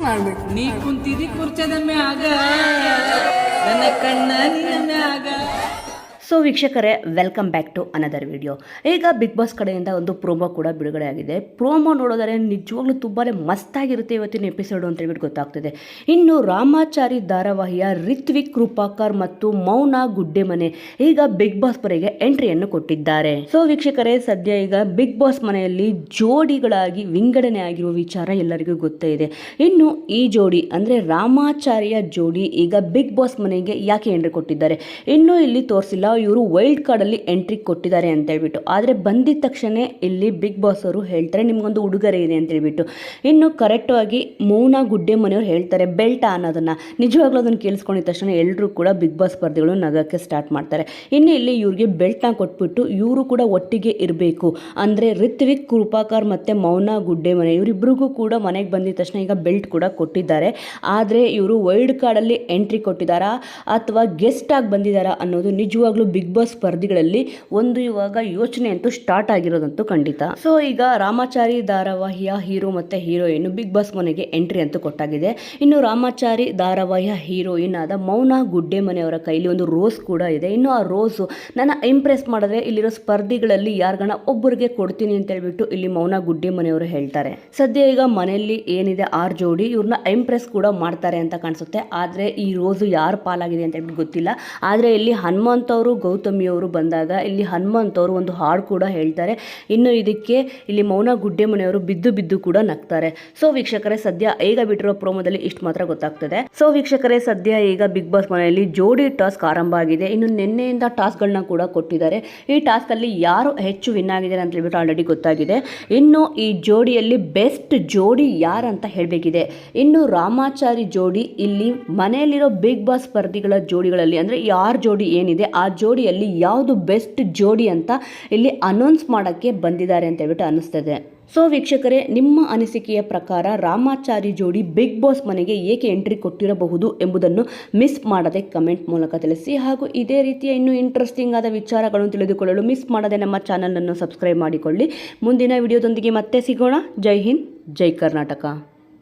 ಮಾಡ್ಬೇಕು. ನೀ ಕುಂತಿದಿ ಕುರ್ಚದ ಮ್ಯಾಗ. ನನ್ನ ಕಣ್ಣ ನಿನ್ನ ಮ್ಯಾಗ. ಸೊ ವೀಕ್ಷಕರೇ welcome back to another video ಈಗ ಬಿಗ್ ಬಾಸ್ ಕಡೆಯಿಂದ ಒಂದು ಪ್ರೋಮೋ ಕೂಡ ಬಿಡುಗಡೆ ಆಗಿದೆ. ಪ್ರೋಮೋ ನೋಡೋದರೆ ನಿಜವಾಗ್ಲೂ ತುಂಬಾ ಮಸ್ತಾಗಿರುತ್ತೆ ಇವತ್ತಿನ ಎಪಿಸೋಡು ಅಂತ ಹೇಳ್ಬಿಟ್ಟು ಗೊತ್ತಾಗ್ತಿದೆ. ಇನ್ನು ರಾಮಾಚಾರಿ ಧಾರಾವಾಹಿಯ ರಿತ್ವಿಕ್ ಕೃಪಾಕರ್ ಮತ್ತು ಮೌನ ಗುಡ್ಡೆಮನೆ ಈಗ ಬಿಗ್ ಬಾಸ್ ಮನೆಗೆ ಎಂಟ್ರಿಯನ್ನು ಕೊಟ್ಟಿದ್ದಾರೆ. ಸೊ ವೀಕ್ಷಕರೇ, ಸದ್ಯ ಈಗ ಬಿಗ್ ಬಾಸ್ ಮನೆಯಲ್ಲಿ ಜೋಡಿಗಳಾಗಿ ವಿಂಗಡಣೆ ಆಗಿರುವ ವಿಚಾರ ಎಲ್ಲರಿಗೂ ಗೊತ್ತೇ ಇದೆ. ಇನ್ನು ಈ ಜೋಡಿ, ಅಂದರೆ ರಾಮಾಚಾರ್ಯ ಜೋಡಿ ಈಗ ಬಿಗ್ ಬಾಸ್ ಮನೆಗೆ ಯಾಕೆ ಎಂಟ್ರಿ ಕೊಟ್ಟಿದ್ದಾರೆ? ಇನ್ನು ಇಲ್ಲಿ ತೋರಿಸಿಲ್ಲ ಇವರು ವೈಲ್ಡ್ ಕಾರ್ಡಲ್ಲಿ ಎಂಟ್ರಿ ಕೊಟ್ಟಿದ್ದಾರೆ ಅಂತ ಹೇಳ್ಬಿಟ್ಟು. ಆದರೆ ಬಂದಿದ ತಕ್ಷಣ ಇಲ್ಲಿ ಬಿಗ್ ಬಾಸ್ ಅವರು ಹೇಳ್ತಾರೆ, ನಿಮಗೊಂದು ಉಡುಗೊರೆ ಇದೆ ಅಂತ ಹೇಳ್ಬಿಟ್ಟು. ಇನ್ನು ಕರೆಕ್ಟಾಗಿ ಮೌನ ಗುಡ್ಡೆ ಮನೆಯವರು ಹೇಳ್ತಾರೆ, ಬೆಲ್ಟ ಅನ್ನೋದನ್ನು ನಿಜವಾಗ್ಲೂ ಅದನ್ನು ಕೇಳಿಸ್ಕೊಂಡಿದ್ದ ತಕ್ಷಣ ಎಲ್ಲರೂ ಕೂಡ ಬಿಗ್ ಬಾಸ್ ಸ್ಪರ್ಧಿಗಳು ನಗಕ್ಕೆ ಸ್ಟಾರ್ಟ್ ಮಾಡ್ತಾರೆ. ಇನ್ನು ಇಲ್ಲಿ ಇವ್ರಿಗೆ ಬೆಲ್ಟ್ನ ಕೊಟ್ಬಿಟ್ಟು ಇವರು ಕೂಡ ಒಟ್ಟಿಗೆ ಇರಬೇಕು. ಅಂದರೆ ರಿತ್ವಿಕ್, ಕೃಪಾಕರ್ ಮತ್ತು ಮೌನ ಗುಡ್ಡೆ ಮನೆ ಇವರಿಬ್ಬರಿಗೂ ಕೂಡ ಮನೆಗೆ ಬಂದಿದ ತಕ್ಷಣ ಈಗ ಬೆಲ್ಟ್ ಕೂಡ ಕೊಟ್ಟಿದ್ದಾರೆ. ಆದರೆ ಇವರು ವೈಲ್ಡ್ ಕಾರ್ಡಲ್ಲಿ ಎಂಟ್ರಿ ಕೊಟ್ಟಿದ್ದಾರಾ ಅಥವಾ ಗೆಸ್ಟ್ ಆಗಿ ಬಂದಿದ್ದಾರಾ ಅನ್ನೋದು ನಿಜವಾಗ್ಲೂ ಬಿಗ್ ಬಾಸ್ ಸ್ಪರ್ಧಿಗಳಲ್ಲಿ ಒಂದು ಇವಾಗ ಯೋಚನೆ ಅಂತೂ ಸ್ಟಾರ್ಟ್ ಆಗಿರೋದಂತೂ ಖಂಡಿತ. ಸೊ ಈಗ ರಾಮಾಚಾರಿ ಧಾರಾವಾಹಿಯ ಹೀರೋ ಮತ್ತು ಹೀರೋಯಿನ್ ಬಿಗ್ ಬಾಸ್ ಮನೆಗೆ ಎಂಟ್ರಿ ಅಂತೂ ಕೊಟ್ಟಾಗಿದೆ. ಇನ್ನು ರಾಮಾಚಾರಿ ಧಾರಾವಾಹಿಯ ಹೀರೋಯಿನ್ ಆದ ಮೌನ ಗುಡ್ಡೆ ಮನೆಯವರ ಕೈಲಿ ಒಂದು ರೋಸ್ ಕೂಡ ಇದೆ. ಇನ್ನು ಆ ರೋಸು ನನ್ನ ಇಂಪ್ರೆಸ್ ಮಾಡಿದ್ರೆ ಇಲ್ಲಿರೋ ಸ್ಪರ್ಧಿಗಳಲ್ಲಿ ಯಾರ್ಗಣ ಒಬ್ಬರಿಗೆ ಕೊಡ್ತೀನಿ ಅಂತ ಹೇಳ್ಬಿಟ್ಟು ಇಲ್ಲಿ ಮೌನ ಗುಡ್ಡೆ ಮನೆಯವರು ಹೇಳ್ತಾರೆ. ಸದ್ಯ ಈಗ ಮನೆಯಲ್ಲಿ ಏನಿದೆ ಆರ್ ಜೋಡಿ ಇವ್ರನ್ನ ಇಂಪ್ರೆಸ್ ಕೂಡ ಮಾಡ್ತಾರೆ ಅಂತ ಕಾಣಿಸುತ್ತೆ. ಆದರೆ ಈ ರೋಸು ಯಾರು ಪಾಲಾಗಿದೆ ಅಂತ ಹೇಳ್ಬಿಟ್ಟು ಗೊತ್ತಿಲ್ಲ. ಆದರೆ ಇಲ್ಲಿ ಹನುಮಂತ್ ಅವರು ಗೌತಮಿ ಅವರು ಬಂದಾಗ ಇಲ್ಲಿ ಹನುಮಂತ್ ಅವರು ಒಂದು ಹಾಡು ಕೂಡ ಹೇಳ್ತಾರೆ. ಇನ್ನು ಇದಕ್ಕೆ ಇಲ್ಲಿ ಮೌನ ಗುಡ್ಡೆ ಮನೆಯವರು ಬಿದ್ದು ಬಿದ್ದು ಕೂಡ ನಗ್ತಾರೆ. ಸೊ ವೀಕ್ಷಕರೇ, ಸದ್ಯ ಈಗ ಬಿಟ್ಟಿರೋ ಪ್ರೋಮೋದಲ್ಲಿ ಇಷ್ಟು ಮಾತ್ರ ಗೊತ್ತಾಗ್ತದೆ. ಸೊ ವೀಕ್ಷಕರೇ, ಸದ್ಯ ಈಗ ಬಿಗ್ ಬಾಸ್ ಮನೆಯಲ್ಲಿ ಜೋಡಿ ಟಾಸ್ಕ್ ಆರಂಭ ಆಗಿದೆ. ಇನ್ನು ನಿನ್ನೆಯಿಂದ ಟಾಸ್ಕ್ಗಳನ್ನ ಕೂಡ ಕೊಟ್ಟಿದ್ದಾರೆ. ಈ ಟಾಸ್ಕ್ ಅಲ್ಲಿ ಯಾರು ಹೆಚ್ಚು ವಿನ್ ಆಗಿದ್ದಾರೆ ಅಂತ ಹೇಳ್ಬಿಟ್ಟು ಆಲ್ರೆಡಿ ಗೊತ್ತಾಗಿದೆ. ಇನ್ನು ಈ ಜೋಡಿಯಲ್ಲಿ ಬೆಸ್ಟ್ ಜೋಡಿ ಯಾರಂತ ಹೇಳಬೇಕಿದೆ. ಇನ್ನು ರಾಮಾಚಾರಿ ಜೋಡಿ, ಇಲ್ಲಿ ಮನೆಯಲ್ಲಿರೋ ಬಿಗ್ ಬಾಸ್ ಸ್ಪರ್ಧಿಗಳ ಜೋಡಿಗಳಲ್ಲಿ, ಅಂದರೆ ಯಾರ ಜೋಡಿ ಏನಿದೆ, ಆ ಜೋಡಿಯಲ್ಲಿ ಯಾವುದು ಬೆಸ್ಟ್ ಜೋಡಿ ಅಂತ ಇಲ್ಲಿ ಅನೌನ್ಸ್ ಮಾಡೋಕ್ಕೆ ಬಂದಿದ್ದಾರೆ ಅಂತ ಹೇಳ್ಬಿಟ್ಟು ಅನ್ನಿಸ್ತದೆ. ಸೊ ವೀಕ್ಷಕರೇ, ನಿಮ್ಮ ಅನಿಸಿಕೆಯ ಪ್ರಕಾರ ರಾಮಾಚಾರಿ ಜೋಡಿ ಬಿಗ್ ಬಾಸ್ ಮನೆಗೆ ಏಕೆ ಎಂಟ್ರಿ ಕೊಟ್ಟಿರಬಹುದು ಎಂಬುದನ್ನು ಮಿಸ್ ಮಾಡದೆ ಕಮೆಂಟ್ ಮೂಲಕ ತಿಳಿಸಿ. ಹಾಗೂ ಇದೇ ರೀತಿಯ ಇನ್ನೂ ಇಂಟ್ರೆಸ್ಟಿಂಗ್ ಆದ ವಿಚಾರಗಳನ್ನು ತಿಳಿದುಕೊಳ್ಳಲು ಮಿಸ್ ಮಾಡದೆ ನಮ್ಮ ಚಾನಲನ್ನು ಸಬ್ಸ್ಕ್ರೈಬ್ ಮಾಡಿಕೊಳ್ಳಿ. ಮುಂದಿನ ವಿಡಿಯೋದೊಂದಿಗೆ ಮತ್ತೆ ಸಿಗೋಣ. ಜೈ ಹಿಂದ್, ಜೈ ಕರ್ನಾಟಕ.